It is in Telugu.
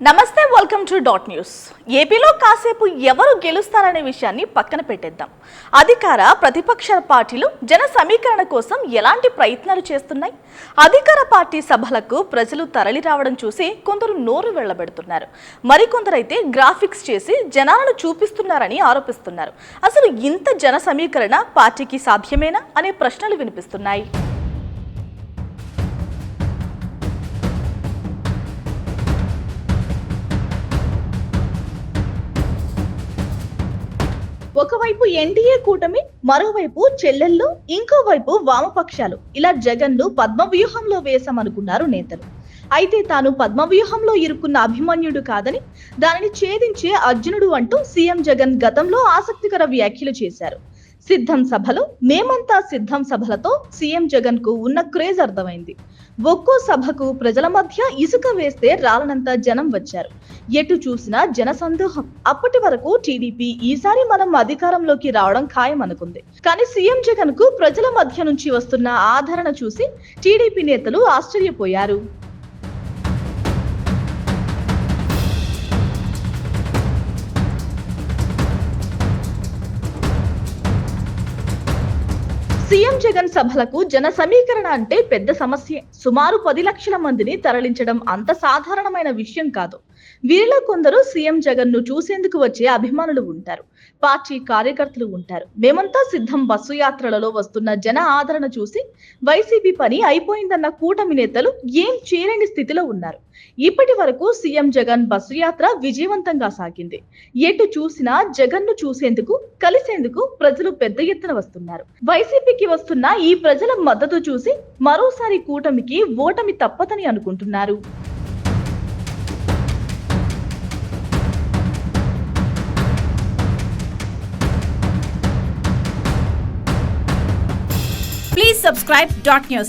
నమస్తే వెల్కమ్ టు డాట్ న్యూస్ ఏపీలో కాసేపు ఎవరు గెలుస్తారనే విషయాన్ని పక్కన పెట్టేద్దాం. అధికార ప్రతిపక్ష పార్టీలు జన సమీకరణ కోసం ఎలాంటి ప్రయత్నాలు చేస్తున్నాయి? అధికార పార్టీ సభలకు ప్రజలు తరలి రావడం చూసి కొందరు నోరు వెళ్ళబెడుతున్నారు మరికొందరైతే గ్రాఫిక్స్ చేసి జనాలను చూపిస్తున్నారని ఆరోపిస్తున్నారు. అసలు ఇంత జన సమీకరణ పార్టీకి సాధ్యమేనా? అనే ప్రశ్నలు వినిపిస్తున్నాయి. ఒకవైపు ఎన్డీఏ కూటమి మరోవైపు చెల్లెళ్ళు ఇంకోవైపు వామపక్షాలు. ఇలా జగన్ను పద్మ వ్యూహంలో వేశామనుకున్నారు నేతలు. అయితే తాను పద్మ వ్యూహంలో ఇరుక్కున్న అభిమన్యుడు కాదని దానిని ఛేదించే అర్జునుడు అంటూ సీఎం జగన్ గతంలో ఆసక్తికర వ్యాఖ్యలు చేశారు. సిద్ధం సభలు మేమంతా సిద్ధం సభలతో సీఎం జగన్కు ఉన్న క్రేజ్ అర్థమైంది. ఒక్కో సభకు ప్రజల మధ్య ఇసుక వేస్తే రాలనంత జనం వచ్చారు. ఎటు చూసినా జన సందోహం అప్పటి వరకు టీడీపీ ఈసారి మనం అధికారంలోకి రావడం ఖాయం అనుకుంది కానీ సీఎం జగన్కు ప్రజల మధ్య నుంచి వస్తున్న ఆదరణ చూసి టీడీపీ నేతలు ఆశ్చర్యపోయారు. సీఎం జగన్ సభలకు జన సమీకరణ అంటే పెద్ద సమస్య. సుమారు పది లక్షల మందిని తరలించడం అంత సాధారణమైన విషయం కాదు. వీరిలో కొందరు సీఎం జగన్ను చూసేందుకు వచ్చే అభిమానులు ఉంటారు. పార్టీ కార్యకర్తలు ఉంటారు. మేమంతా సిద్ధం బస్సు యాత్రలలో వస్తున్న జన ఆదరణ చూసి వైసీపీ పని అయిపోయిందన్న కూటమి నేతలు ఏం చేయలేని స్థితిలో ఉన్నారు. ఇప్పటి వరకు సీఎం జగన్ బస్సు యాత్ర విజయవంతంగా సాగింది. ఎటు చూసినా జగన్ను చూసేందుకు కలిసేందుకు ప్రజలు పెద్ద ఎత్తున వస్తున్నారు. వైసీపీకి వస్తున్న ఈ ప్రజల మద్దతు చూసి మరోసారి కూటమికి ఓటమి తప్పదని అనుకుంటున్నారు. Please subscribe dot news.